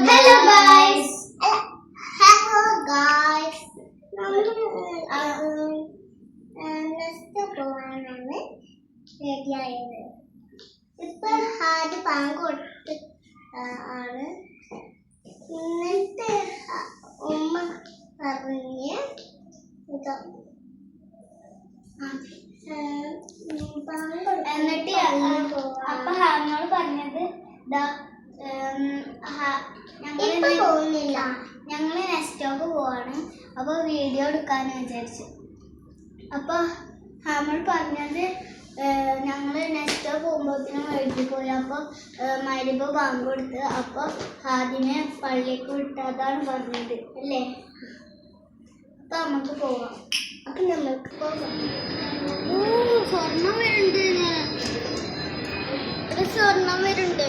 Guys hello guys next പോകാനാണ് റെഡിയായത് ഇപ്പൊ ഹാജ് pan കൊടുത്ത് ആണ്. എന്നിട്ട് ഉമ്മ പറഞ്ഞ് ഇതാ. എന്നിട്ട് അപ്പൊ ഹാമോൾ പറഞ്ഞത് ദാ പോകുന്നില്ല. ഞങ്ങൾ നെസ്റ്റോക്ക് പോവാണ്. അപ്പൊ വീഡിയോ എടുക്കാന്ന് വിചാരിച്ചു. അപ്പൊ നമ്മൾ പറഞ്ഞത് ഞങ്ങൾ നെക്സ്റ്റ് നെസ്റ്റോ പോകുമ്പോഴത്തേനും വീട്ടിൽ പോയി. അപ്പൊ മരുമ്പ് ബാങ്ക് കൊടുത്ത് അപ്പൊ ഹാദിനെ പള്ളിക്ക് വിട്ടതാണ് പറഞ്ഞത് അല്ലേ? അപ്പൊ നമുക്ക് പോവാം. അപ്പൊ നമുക്ക് പോകാം. സ്വർണം വരുന്നുണ്ട്. സ്വർണം വരുന്നുണ്ട്.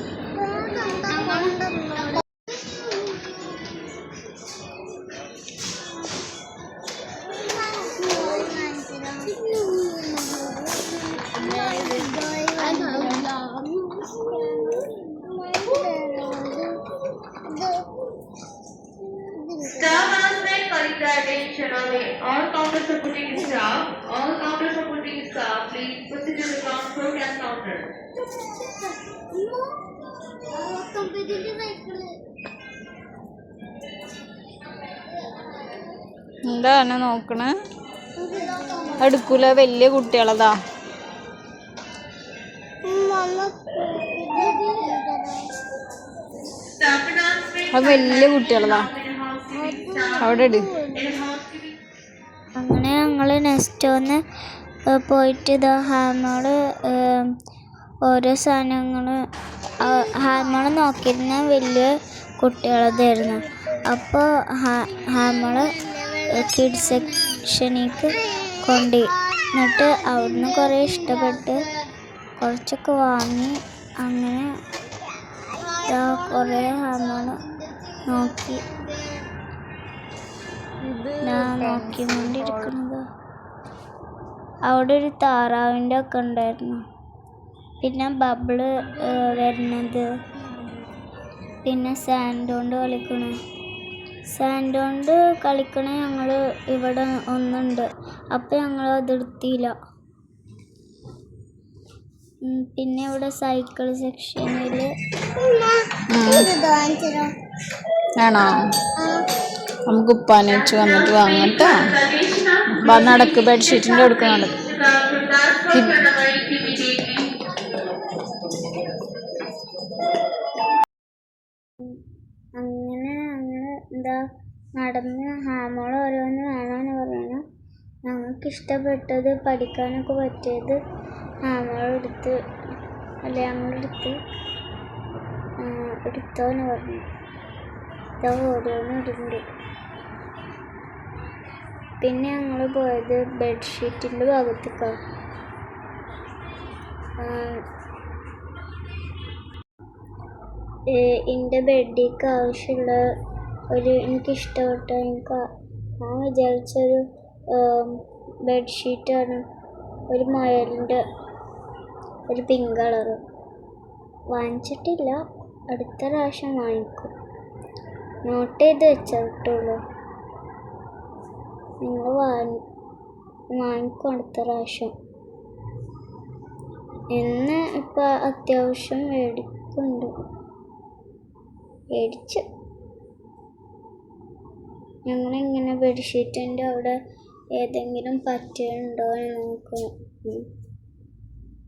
എന്താണ് നോക്കണേ? എടുക്കൂല വലിയ കുട്ടികളതാ. അത് വലിയ കുട്ടികളതാ. അവിടെ ഇട്. ഞങ്ങൾ നെക്സ്റ്റ് അങ്ങനെ നെക്സ്റ്റോന്ന് പോയിട്ട് ഇതാ ഹാമോൾ ഓരോ സാധനങ്ങൾ ഹാർമോൺ നോക്കിയിരുന്ന വലിയ കുട്ടികളതായിരുന്നു. അപ്പോൾ ഹാമോൾ കിഡ്സ് സെക്ഷനിലേക്ക് കൊണ്ട് എന്നിട്ട് അവിടുന്ന് കുറേ ഇഷ്ടപ്പെട്ട് കുറച്ചൊക്കെ വാങ്ങി അങ്ങനെ കുറേ ഹാമോൾ നോക്കി. ഞാൻ നോക്കിക്കൊണ്ടിരിക്കുന്നത് അവിടെ ഒരു താറാവിന്റെ ഒക്കെ ഉണ്ടായിരുന്നു. പിന്നെ ബബിൾ വരുന്നത്. പിന്നെ സാൻഡ് കൊണ്ട് കളിക്കണ. സാൻഡ് കൊണ്ട് കളിക്കണ ഞങ്ങൾ ഇവിടെ ഒന്നുണ്ട്. അപ്പം ഞങ്ങൾ അതെടുത്തില്ല. പിന്നെ ഇവിടെ സൈക്കിൾ സെക്ഷനിൽ ആണോ? നമുക്ക് ഉപ്പാനെ വെച്ച് വന്നിട്ട് വാങ്ങട്ടോ നടക്ക് ബെഡ്ഷീറ്റിന്റെ കൊടുക്കുന്നുണ്ട് അങ്ങനെ അങ്ങനെ എന്താ നടന്ന് ഹാമോൾ ഓരോന്ന് വേണമെന്ന് പറയണം. ഞങ്ങൾക്ക് ഇഷ്ടപ്പെട്ടത് പഠിക്കാനൊക്കെ പറ്റിയത് ഹാമോൾ എടുത്ത് അല്ല ഞങ്ങളെടുത്ത് എടുത്തോന്ന് പറഞ്ഞു. ഇതാ ഓരോന്നും ഇടുന്നുണ്ട് പിന്നെ ഞങ്ങൾ പോയത് ബെഡ്ഷീറ്റിന്റെ ഭാഗത്തേക്കാണ് എന്റെ ബെഡിക്ക് ആവശ്യമുള്ള ഒരു എനിക്കിഷ്ടപ്പെട്ട എനിക്ക് ഞാൻ വിചാരിച്ചൊരു ബെഡ്ഷീറ്റാണ്. ഒരു മുയലിന്റെ ഒരു പിങ്ക് കളറ്. വാങ്ങിച്ചിട്ടില്ല. അടുത്ത പ്രാവശ്യം വാങ്ങിക്കും. നോട്ട് ചെയ്ത് വെച്ചിട്ടുള്ളൂ. നിങ്ങൾ വാങ്ങി വാങ്ങിക്കും അടുത്ത പ്രാവശ്യം. ഇന്ന് ഇപ്പം അത്യാവശ്യം മേടിക്കുന്നുണ്ട്. മേടിച്ചു ഞങ്ങളിങ്ങനെ ബെഡ്ഷീറ്റിന്റെ അവിടെ ഏതെങ്കിലും പറ്റുന്നുണ്ടോ എന്ന് നോക്കും.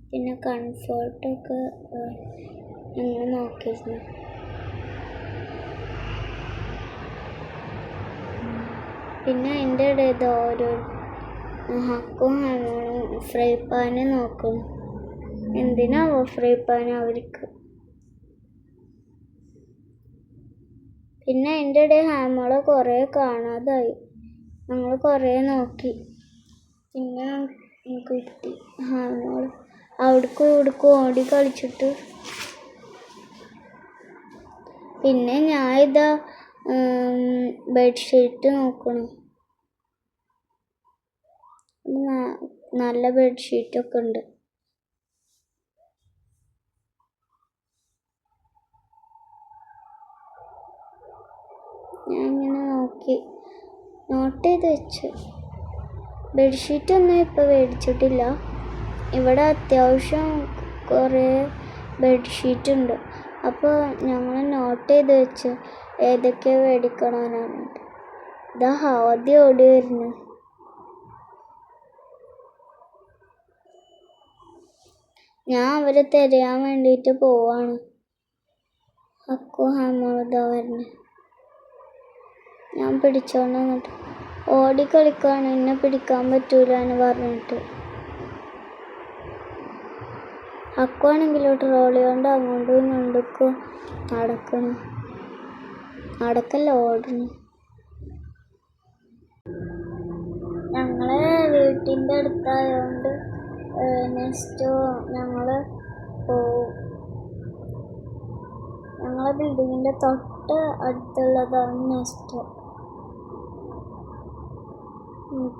പിന്നെ കംഫർട്ടൊക്കെ ഞങ്ങൾ നോക്കിയിരുന്നു. പിന്നെ അതിന്റെ ഇടയിൽ ഓരോ ഹക്കും ഫ്രൈ പാന് നോക്കും എന്തിനാവോ ഫ്രൈ പാൻ അവർക്ക്? പിന്നെ അതിന്റെ ഇടയിൽ ഹാമോളെ കുറേ കാണാതായി. ഞങ്ങൾ കുറേ നോക്കി. പിന്നെ കിട്ടി ഹാമോൾ അവിടേക്കും ഇവിടേക്കും ഓടി കളിച്ചിട്ട്. പിന്നെ ഞാൻ ഇതാ ബെഡ്ഷീറ്റ് നോക്കണു. നല്ല ബെഡ്ഷീറ്റൊക്കെ ഉണ്ട്. ഞാൻ ഇങ്ങനെ നോക്കി. നോട്ട് ചെയ്ത് വെച്ചു. ബെഡ്ഷീറ്റൊന്നും ഇപ്പോൾ മേടിച്ചിട്ടില്ല. ഇവിടെ അത്യാവശ്യം കുറേ ബെഡ്ഷീറ്റ് ഉണ്ട്. അപ്പോൾ ഞങ്ങൾ നോട്ട് ചെയ്ത് വെച്ച് ഏതൊക്കെ മേടിക്കണമെന്നാണ് ഇതാ ആദ്യം ഓടി വരുന്നു. ഞാൻ അവരെ തിരയാൻ വേണ്ടിയിട്ട് പോവാണ്. അക്കു ഹമ്മദ വരുന്നത് ഞാൻ പിടിച്ചോണ്ട് എന്നിട്ട് ഓടി കളിക്കാണ് എന്നെ പിടിക്കാൻ പറ്റൂല എന്ന് പറഞ്ഞിട്ട്. അക്കുവാണെങ്കിലോ ട്രോളി കൊണ്ട് അങ്ങോട്ടും ഇങ്ങോട്ടേക്കും നടക്കണം. നടക്കല്ല ഓടണം. ഞങ്ങളെ വീട്ടിന്റെ അടുത്തായതുകൊണ്ട് നെക്സ്റ്റ് ഞങ്ങൾ പോവും. ഞങ്ങളെ ബിൽഡിങ്ങിന്റെ തൊട്ട് അടുത്തുള്ളതാണ് നെക്സ്റ്റ്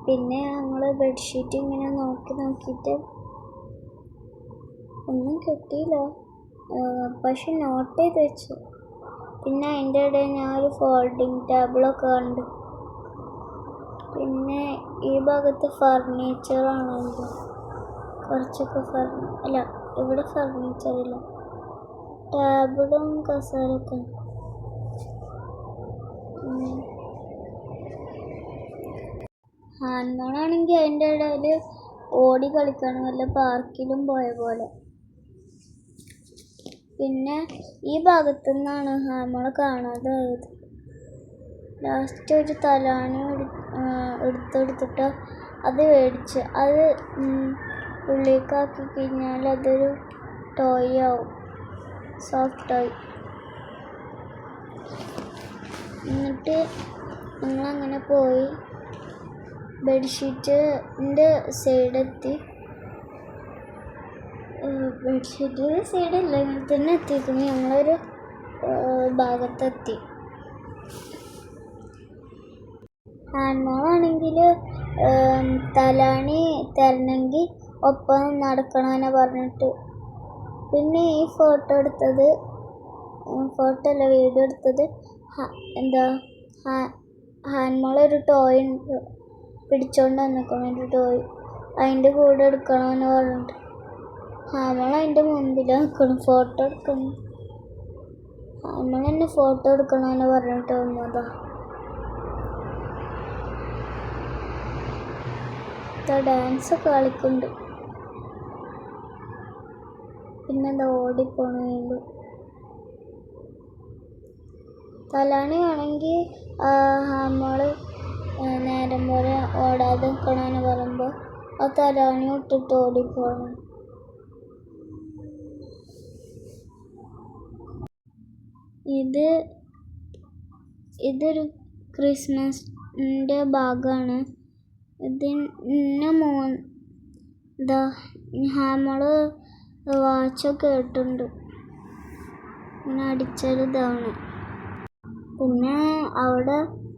പിന്നെ ഞങ്ങൾ ബെഡ്ഷീറ്റ് ഇങ്ങനെ നോക്കി നോക്കിയിട്ട് ഒന്നും കിട്ടിയില്ല. പക്ഷെ നോട്ട് ചെയ്ത് വെച്ചു. പിന്നെ അതിന്റെ ഇടയിൽ ഞാൻ ഒരു ഫോൾഡിങ് ടേബിളൊക്കെ കണ്ടു. പിന്നെ ഈ ഭാഗത്ത് ഫർണിച്ചറാണ് കുറച്ചൊക്കെ ഫർണി അല്ല ഇവിടെ ഫർണിച്ചറില്ല ടേബിളും കസേരയൊക്കെ ഉണ്ട്. ഉം. ഹാൻമോണാണെങ്കിൽ അതിന്റെ ഇടയിൽ ഓടി കളിക്കണം വല്ല പാർക്കിലും പോയ പോലെ. പിന്നെ ഈ ഭാഗത്തു നിന്നാണ് നമ്മൾ കാണാതായത്. ലാസ്റ്റ് ഒരു തലാണി എടുത്തെടുത്തിട്ട് അത് മേടിച്ച് അത് ഉള്ളിലേക്കാക്കി കഴിഞ്ഞാൽ അതൊരു ടോയ് ആവും. സോഫ്റ്റ് ടോയ് എന്നിട്ട് ഞങ്ങളങ്ങനെ പോയി. ബെഡ്ഷീറ്റിന്റെ സൈഡെത്തി. ബെഡ്ഷീറ്റിന്റെ സൈഡല്ല ഇങ്ങനെ തന്നെ എത്തിക്കുന്നു ഞങ്ങളൊരു ഭാഗത്തെത്തി. ആണെങ്കിൽ തലാണി തരണമെങ്കിൽ ഒപ്പം നടക്കണമെന്ന് പറഞ്ഞിട്ട്. പിന്നെ ഈ ഫോട്ടോ എടുത്തത് ഫോട്ടോ അല്ല വീഡിയോ എടുത്തത് എന്താ ഹാൻമോളൊരു ടോയ് ഉണ്ട് പിടിച്ചോണ്ട് വന്നിക്കണം ഒരു ടോയ് അതിന്റെ കൂടെ എടുക്കണമെന്ന് പറഞ്ഞിട്ട്. നമ്മൾ അതിന്റെ മുമ്പിൽ നിൽക്കണം ഫോട്ടോ എടുക്കണം നമ്മൾ തന്നെ ഫോട്ടോ എടുക്കണമെന്ന് പറഞ്ഞിട്ട് വന്നതാ. ഡാൻസ് ഒക്കെ കളിക്കുന്നുണ്ട്. പിന്നെ എന്താ ഓടിപ്പോണു തലാണി ആണെങ്കിൽ നമ്മൾ നേരം പോലെ ഓടാതെ നിൽക്കണമെന്ന് പറയുമ്പോൾ ആ തരാണി ഇട്ടിട്ട് ഓടിപ്പോണം ഇത് ഇതൊരു ക്രിസ്മസിന്റെ ഭാഗമാണ് ഇതിന് മൂ ഇതാ നമ്മൾ വാച്ചൊക്കെ ഇട്ടുണ്ട് ഇങ്ങനെ അടിച്ചൊരിതാണ്. പിന്നെ അവിടെ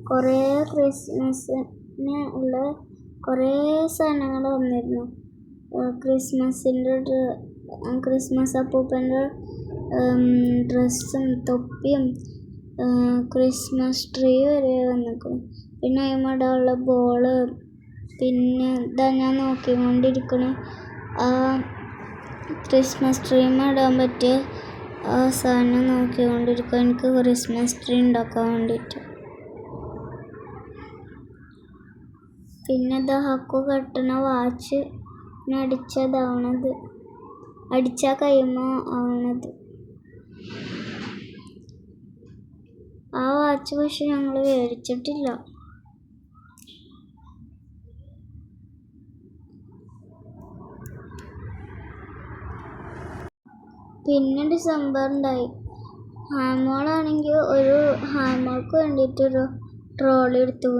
കുറേ ക്രിസ്മസിന് ഉള്ള കുറേ സാധനങ്ങൾ വന്നിരുന്നു. ക്രിസ്മസിന്റെ ക്രിസ്മസ് അപ്പൂപ്പന്റെ ഡ്രസ്സും തൊപ്പിയും ക്രിസ്മസ് ട്രീ വരെ വന്നിരിക്കുന്നു പിന്നെ അതിമടെ ഉള്ള ബോൾ പിന്നെ ഇതാ ഞാൻ നോക്കിക്കൊണ്ടിരിക്കണ. ആ ക്രിസ്മസ് ട്രീ ഇടാൻ പറ്റിയ ആ സാധനം നോക്കിക്കൊണ്ടിരിക്കുക എനിക്ക് ക്രിസ്മസ് ട്രീ ഉണ്ടാക്കാൻ വേണ്ടിയിട്ട്. പിന്നെ ഇതാ ഹക്കു കെട്ടണ വാച്ച് പിന്നെ അടിച്ചതാവണത് അടിച്ച കൈമ ആവണത് ആ വാച്ച് പക്ഷെ ഞങ്ങൾ മേടിച്ചിട്ടില്ല. പിന്നെ ഡിസംബർ ഉണ്ടായി ഹാമോളാണെങ്കിൽ ഒരു ഹാമോൾക്ക് വേണ്ടിയിട്ടൊരു ട്രോളി എടുത്തു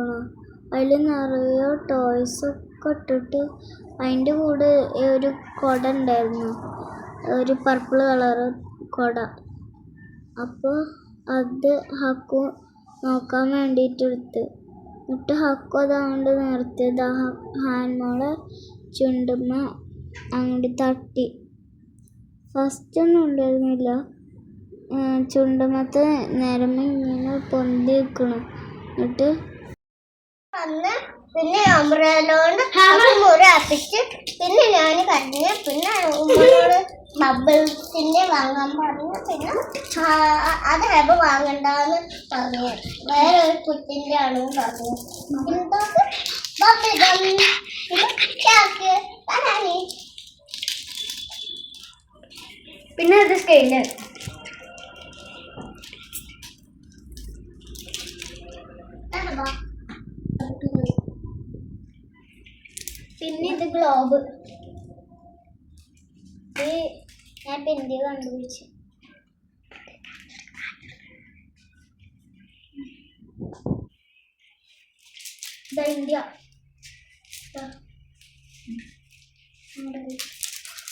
അതിൽ നിറയെ ടോയ്സൊക്കെ ഇട്ടിട്ട് അതിന്റെ കൂടെ ഒരു കുട ഉണ്ടായിരുന്നു. ഒരു പർപ്പിൾ കളറ് കുട. അപ്പോൾ അത് ഹക്കു നോക്കാൻ വേണ്ടിയിട്ട് എടുത്ത്. എന്നിട്ട് ഹക്കു അതുകൊണ്ട് നിർത്തിയത്. ഹാൻമോളെ ചുണ്ടുമ്മ അങ്ങോട്ട് തട്ടി. ഫസ്റ്റ് ഒന്നും ഉണ്ടായിരുന്നില്ല. ചുണ്ടുമത്തെ നിരമ്പ് ഇങ്ങനെ പൊന്തി നിൽക്കണം എന്നിട്ട് അന്ന് പിന്നെ അമ്പ്രലോണ്ട് മുറി അപ്പിച്ച് പിന്നെ ഞാൻ കരഞ്ഞ് പിന്നെ ഉമ്മനോട് ബബിൾസിന്റെ വാങ്ങാൻ പറഞ്ഞു. പിന്നെ അത് ഹെബ വാങ്ങണ്ടെന്ന് പറഞ്ഞു. വേറെ ഒരു കുട്ടിന്റെ ആണെന്ന് പറഞ്ഞു. പിന്നെ അത് ബനാനി പിന്നെ ഇത് സ്കെയിൽ പിന്നെ ഇത് ഗ്ലോബ് ഈ ഞാൻ പിന്തി കണ്ടുപിടിച്ചു? ഇന്ത്യ.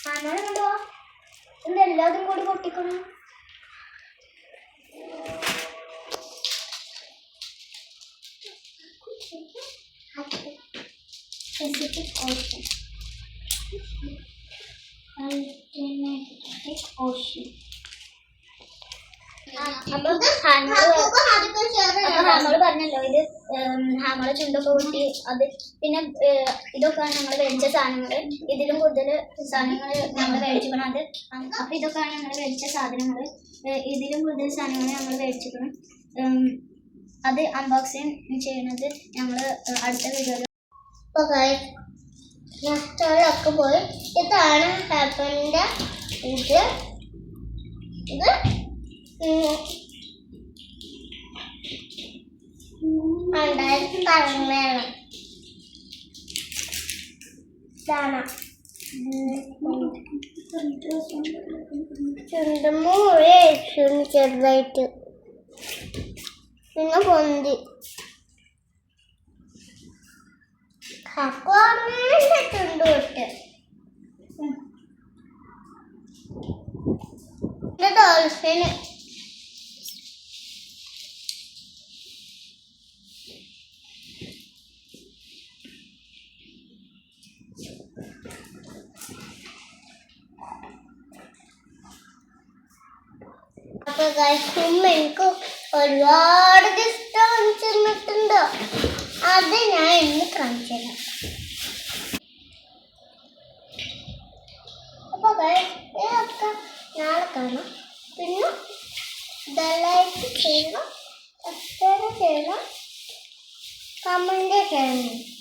അങ്ങനെ കണ്ടോ ഇതെല്ലാതും കൂടി പൊട്ടിക്കണം? Pacific Ocean. Atlantic Ocean. ഹാമോൾ പറഞ്ഞല്ലോ ഇത് ഹാമോളെ ചുണ്ടൊക്കെ കൂട്ടി അത് പിന്നെ ഇതൊക്കെയാണ് നമ്മൾ മേടിച്ച സാധനങ്ങൾ ഇതിലും കൂടുതൽ സാധനങ്ങൾ നമ്മൾ മേടിച്ചിക്കണം അത്. അപ്പൊ ഇതൊക്കെയാണ് നമ്മൾ മേടിച്ച സാധനങ്ങൾ ഇതിലും കൂടുതൽ സാധനങ്ങൾ നമ്മൾ മേടിച്ചിക്കണം അത് അൺബോക്സിങ് ചെയ്യുന്നത് ഞങ്ങൾ അടുത്ത വീഡിയോയിൽ അപ്പൊ നഷ്ടങ്ങളൊക്കെ പോയി. ഇതാണ് ഹാപ്പന്റെ ഇത്. ഇത് രണ്ടായിരത്തി പതിനേഴ് ഇതാണ്. ചുണ്ടുമ്പോ ചെറുതായിട്ട്. പിന്നെ പൊന്തി. അപ്പൊ കഴിക്കുമ്പോ എനിക്ക് ഒരുപാട് ഗിഫ്റ്റ് വാങ്ങിച്ചു തന്നിട്ടുണ്ട് അത് ഞാൻ ഇന്ന് കാണിച്ചു തരാം അപ്പൊ guys, ഇതൊക്കെ നാളെ കാണാം പിന്നെ ചെയ്യണം സബ്സ്ക്രൈബ് ചെയ്യണം കമന്റ് ചെയ്യണം.